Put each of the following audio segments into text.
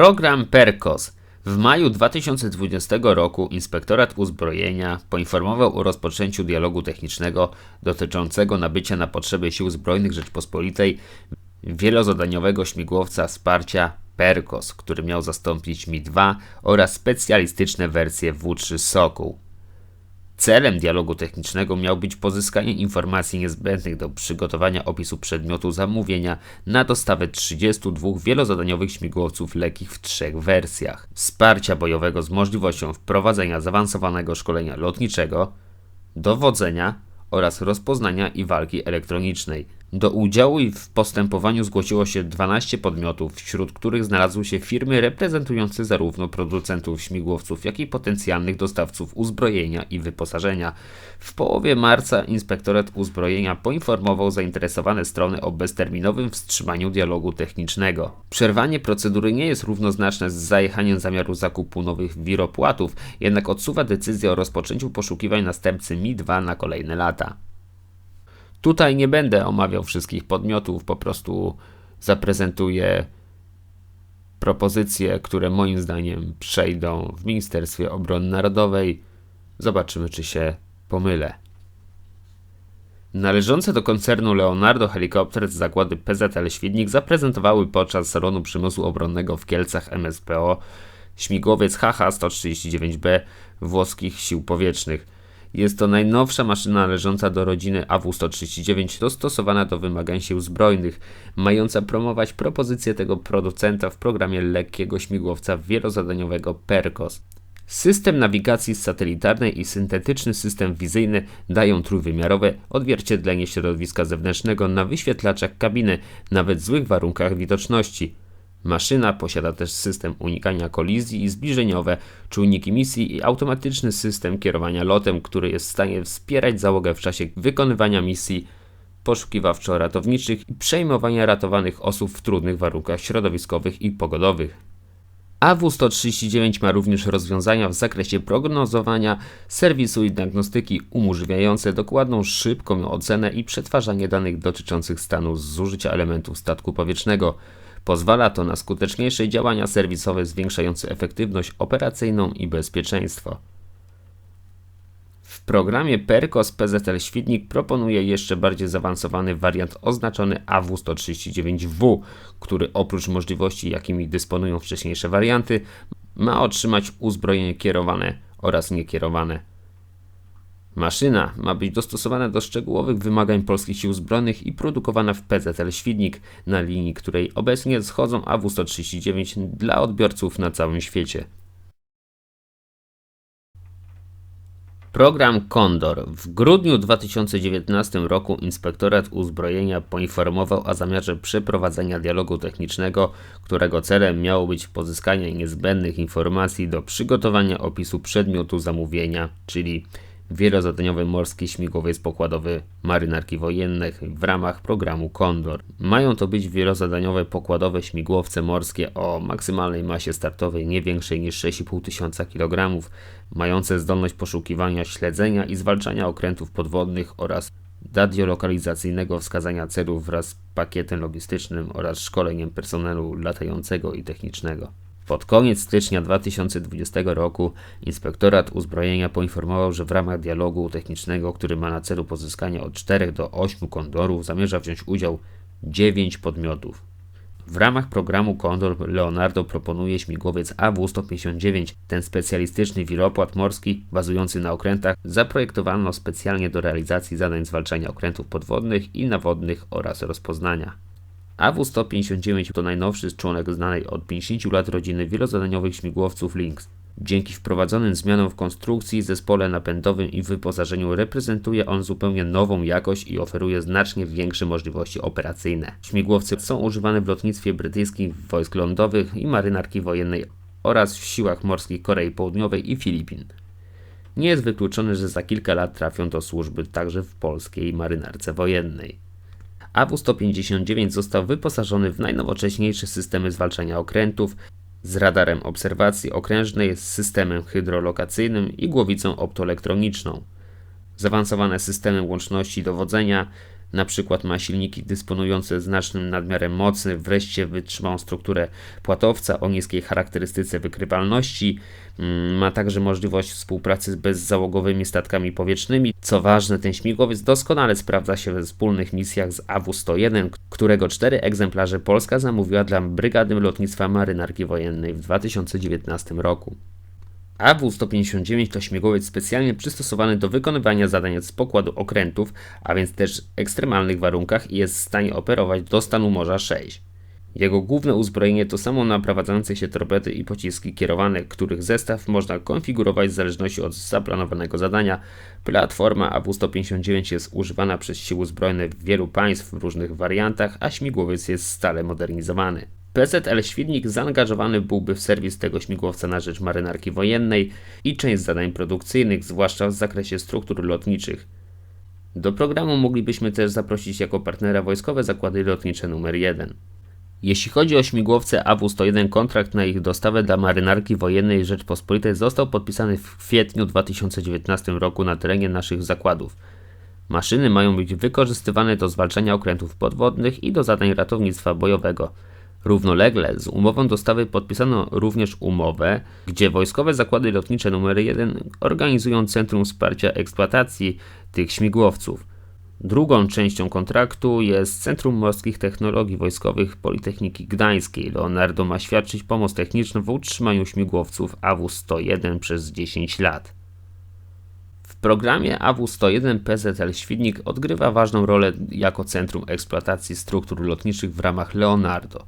Program PERCOS. W maju 2020 roku Inspektorat Uzbrojenia poinformował o rozpoczęciu dialogu technicznego dotyczącego nabycia na potrzeby Sił Zbrojnych Rzeczpospolitej wielozadaniowego śmigłowca wsparcia PERCOS, który miał zastąpić Mi-2 oraz specjalistyczne wersje W3 Sokół. Celem dialogu technicznego miał być pozyskanie informacji niezbędnych do przygotowania opisu przedmiotu zamówienia na dostawę 32 wielozadaniowych śmigłowców lekkich w trzech wersjach: wsparcia bojowego z możliwością wprowadzenia zaawansowanego szkolenia lotniczego, dowodzenia oraz rozpoznania i walki elektronicznej. Do udziału w postępowaniu zgłosiło się 12 podmiotów, wśród których znalazły się firmy reprezentujące zarówno producentów śmigłowców, jak i potencjalnych dostawców uzbrojenia i wyposażenia. W połowie marca Inspektorat Uzbrojenia poinformował zainteresowane strony o bezterminowym wstrzymaniu dialogu technicznego. Przerwanie procedury nie jest równoznaczne z zajechaniem zamiaru zakupu nowych wiropłatów, jednak odsuwa decyzję o rozpoczęciu poszukiwań następcy Mi-2 na kolejne lata. Tutaj nie będę omawiał wszystkich podmiotów, po prostu zaprezentuję propozycje, które moim zdaniem przejdą w Ministerstwie Obrony Narodowej. Zobaczymy, czy się pomylę. Należące do koncernu Leonardo Helikopter z zakłady PZL Świdnik zaprezentowały podczas salonu przemysłu obronnego w Kielcach MSPO śmigłowiec HH-139B włoskich sił powietrznych. Jest to najnowsza maszyna należąca do rodziny AW139, dostosowana do wymagań sił zbrojnych, mająca promować propozycję tego producenta w programie lekkiego śmigłowca wielozadaniowego PERCOS. System nawigacji satelitarnej i syntetyczny system wizyjny dają trójwymiarowe odzwierciedlenie środowiska zewnętrznego na wyświetlaczach kabiny, nawet w złych warunkach widoczności. Maszyna posiada też system unikania kolizji i zbliżeniowe, czujniki misji i automatyczny system kierowania lotem, który jest w stanie wspierać załogę w czasie wykonywania misji poszukiwawczo-ratowniczych i przejmowania ratowanych osób w trudnych warunkach środowiskowych i pogodowych. AW139 ma również rozwiązania w zakresie prognozowania, serwisu i diagnostyki umożliwiające dokładną, szybką ocenę i przetwarzanie danych dotyczących stanu zużycia elementów statku powietrznego. Pozwala to na skuteczniejsze działania serwisowe zwiększające efektywność operacyjną i bezpieczeństwo. W programie PERCOS PZL Świdnik proponuje jeszcze bardziej zaawansowany wariant oznaczony AW139W, który oprócz możliwości, jakimi dysponują wcześniejsze warianty, ma otrzymać uzbrojenie kierowane oraz niekierowane. Maszyna ma być dostosowana do szczegółowych wymagań polskich sił zbrojnych i produkowana w PZL Świdnik, na linii której obecnie schodzą AW139 dla odbiorców na całym świecie. Program Kondor. W grudniu 2019 roku Inspektorat Uzbrojenia poinformował o zamiarze przeprowadzenia dialogu technicznego, którego celem miało być pozyskanie niezbędnych informacji do przygotowania opisu przedmiotu zamówienia, czyli wielozadaniowy morski śmigłowiec pokładowy marynarki wojennych w ramach programu Kondor. Mają to być wielozadaniowe pokładowe śmigłowce morskie o maksymalnej masie startowej nie większej niż 6,5 tysiąca kg, mające zdolność poszukiwania, śledzenia i zwalczania okrętów podwodnych oraz radiolokalizacyjnego wskazania celów wraz z pakietem logistycznym oraz szkoleniem personelu latającego i technicznego. Pod koniec stycznia 2020 roku Inspektorat Uzbrojenia poinformował, że w ramach dialogu technicznego, który ma na celu pozyskanie od 4 do 8 kondorów, zamierza wziąć udział 9 podmiotów. W ramach programu Kondor Leonardo proponuje śmigłowiec AW-159. Ten specjalistyczny wiropłat morski, bazujący na okrętach, zaprojektowano specjalnie do realizacji zadań zwalczania okrętów podwodnych i nawodnych oraz rozpoznania. AW-159 to najnowszy członek znanej od 50 lat rodziny wielozadaniowych śmigłowców Lynx. Dzięki wprowadzonym zmianom w konstrukcji, zespole napędowym i wyposażeniu reprezentuje on zupełnie nową jakość i oferuje znacznie większe możliwości operacyjne. Śmigłowce są używane w lotnictwie brytyjskim, wojsk lądowych i marynarki wojennej oraz w siłach morskich Korei Południowej i Filipin. Nie jest wykluczone, że za kilka lat trafią do służby także w polskiej marynarce wojennej. AW-159 został wyposażony w najnowocześniejsze systemy zwalczania okrętów z radarem obserwacji okrężnej, z systemem hydrolokacyjnym i głowicą optoelektroniczną. Zaawansowane systemy łączności dowodzenia, na przykład ma silniki dysponujące znacznym nadmiarem mocy, wreszcie wytrzymałą strukturę płatowca o niskiej charakterystyce wykrywalności, mm, ma także możliwość współpracy z bezzałogowymi statkami powietrznymi. Co ważne, ten śmigłowiec doskonale sprawdza się we wspólnych misjach z AW-101, którego cztery egzemplarze Polska zamówiła dla Brygady Lotnictwa Marynarki Wojennej w 2019 roku. AW-159 to śmigłowiec specjalnie przystosowany do wykonywania zadań z pokładu okrętów, a więc też w ekstremalnych warunkach i jest w stanie operować do stanu morza 6. Jego główne uzbrojenie to samo naprowadzające się torpedy i pociski kierowane, których zestaw można konfigurować w zależności od zaplanowanego zadania. Platforma AW-159 jest używana przez siły zbrojne w wielu państw w różnych wariantach, a śmigłowiec jest stale modernizowany. PZL Świdnik zaangażowany byłby w serwis tego śmigłowca na rzecz marynarki wojennej i część zadań produkcyjnych, zwłaszcza w zakresie struktur lotniczych. Do programu moglibyśmy też zaprosić jako partnera wojskowe zakłady lotnicze numer 1. Jeśli chodzi o śmigłowce AW-101, kontrakt na ich dostawę dla marynarki wojennej Rzeczpospolitej został podpisany w kwietniu 2019 roku na terenie naszych zakładów. Maszyny mają być wykorzystywane do zwalczania okrętów podwodnych i do zadań ratownictwa bojowego. Równolegle z umową dostawy podpisano również umowę, gdzie wojskowe zakłady lotnicze nr 1 organizują Centrum Wsparcia Eksploatacji tych śmigłowców. Drugą częścią kontraktu jest Centrum Morskich Technologii Wojskowych Politechniki Gdańskiej. Leonardo ma świadczyć pomoc techniczną w utrzymaniu śmigłowców AW-101 przez 10 lat. Programie AW-101 PZL Świdnik odgrywa ważną rolę jako centrum eksploatacji struktur lotniczych w ramach Leonardo,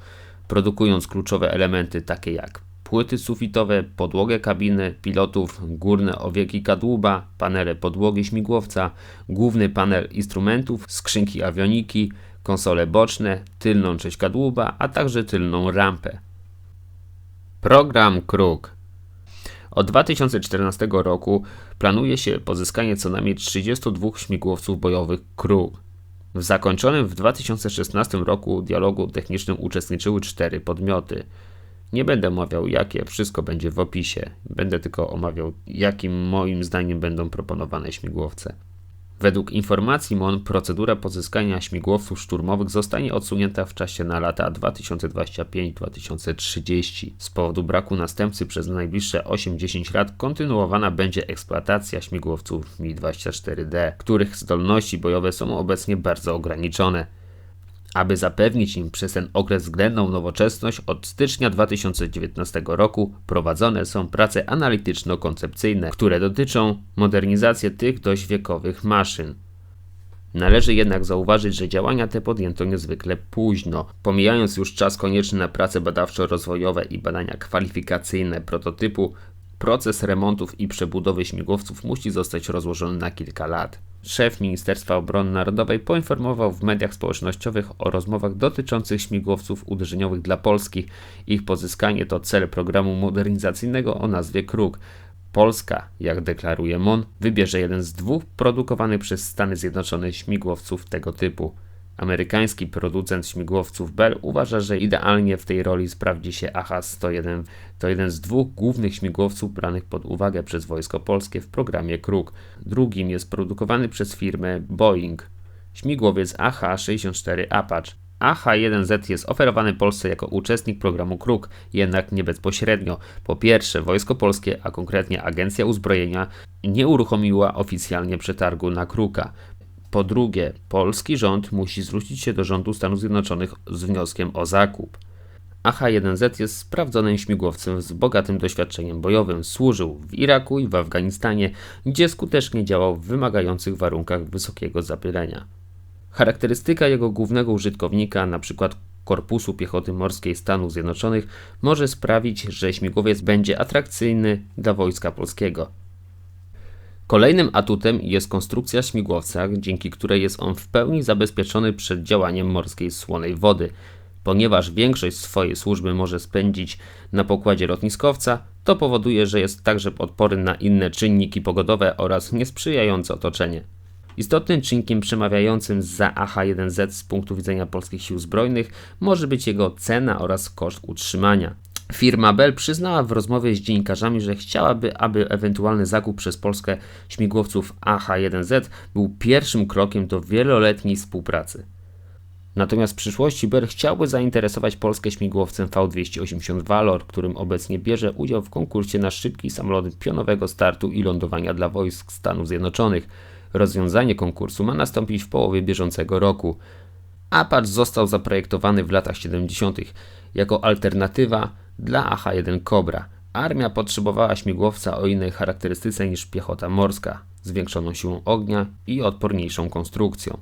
produkując kluczowe elementy takie jak płyty sufitowe, podłogę kabiny pilotów, górne owieki kadłuba, panele podłogi śmigłowca, główny panel instrumentów, skrzynki awioniki, konsole boczne, tylną część kadłuba, a także tylną rampę. Program Kruk od 2014 roku planuje się pozyskanie co najmniej 32 śmigłowców bojowych Kruk. W zakończonym w 2016 roku dialogu technicznym uczestniczyły cztery podmioty. Nie będę omawiał jakie, wszystko będzie w opisie. Będę tylko omawiał, jakim moim zdaniem będą proponowane śmigłowce. Według informacji MON procedura pozyskania śmigłowców szturmowych zostanie odsunięta w czasie na lata 2025-2030. Z powodu braku następcy przez najbliższe 8-10 lat kontynuowana będzie eksploatacja śmigłowców Mi-24D, których zdolności bojowe są obecnie bardzo ograniczone. Aby zapewnić im przez ten okres względną nowoczesność, od stycznia 2019 roku prowadzone są prace analityczno-koncepcyjne, które dotyczą modernizacji tych dość wiekowych maszyn. Należy jednak zauważyć, że działania te podjęto niezwykle późno, pomijając już czas konieczny na prace badawczo-rozwojowe i badania kwalifikacyjne prototypu, proces remontów i przebudowy śmigłowców musi zostać rozłożony na kilka lat. Szef Ministerstwa Obrony Narodowej poinformował w mediach społecznościowych o rozmowach dotyczących śmigłowców uderzeniowych dla Polski. Ich pozyskanie to cel programu modernizacyjnego o nazwie KRUK. Polska, jak deklaruje MON, wybierze jeden z dwóch produkowanych przez Stany Zjednoczone śmigłowców tego typu. Amerykański producent śmigłowców Bell uważa, że idealnie w tej roli sprawdzi się AH-101. To jeden z dwóch głównych śmigłowców branych pod uwagę przez Wojsko Polskie w programie Kruk. Drugim jest produkowany przez firmę Boeing. Śmigłowiec AH-64 Apache. AH-1Z jest oferowany Polsce jako uczestnik programu Kruk, jednak nie bezpośrednio. Po pierwsze, Wojsko Polskie, a konkretnie Agencja Uzbrojenia, nie uruchomiła oficjalnie przetargu na Kruka. Po drugie, polski rząd musi zwrócić się do rządu Stanów Zjednoczonych z wnioskiem o zakup. AH-1Z jest sprawdzonym śmigłowcem z bogatym doświadczeniem bojowym. Służył w Iraku i w Afganistanie, gdzie skutecznie działał w wymagających warunkach wysokiego zapylenia. Charakterystyka jego głównego użytkownika, np. Korpusu Piechoty Morskiej Stanów Zjednoczonych, może sprawić, że śmigłowiec będzie atrakcyjny dla wojska polskiego. Kolejnym atutem jest konstrukcja śmigłowca, dzięki której jest on w pełni zabezpieczony przed działaniem morskiej słonej wody. Ponieważ większość swojej służby może spędzić na pokładzie lotniskowca, to powoduje, że jest także odporny na inne czynniki pogodowe oraz niesprzyjające otoczenie. Istotnym czynnikiem przemawiającym za AH-1Z z punktu widzenia polskich sił zbrojnych może być jego cena oraz koszt utrzymania. Firma Bell przyznała w rozmowie z dziennikarzami, że chciałaby, aby ewentualny zakup przez Polskę śmigłowców AH-1Z był pierwszym krokiem do wieloletniej współpracy. Natomiast w przyszłości Bell chciałby zainteresować Polskę śmigłowcem V280 Valor, którym obecnie bierze udział w konkursie na szybki samolot pionowego startu i lądowania dla wojsk Stanów Zjednoczonych. Rozwiązanie konkursu ma nastąpić w połowie bieżącego roku. Apache został zaprojektowany w latach 70. jako alternatywa dla AH-1 Cobra. Armia potrzebowała śmigłowca o innej charakterystyce niż piechota morska, zwiększoną siłą ognia i odporniejszą konstrukcją.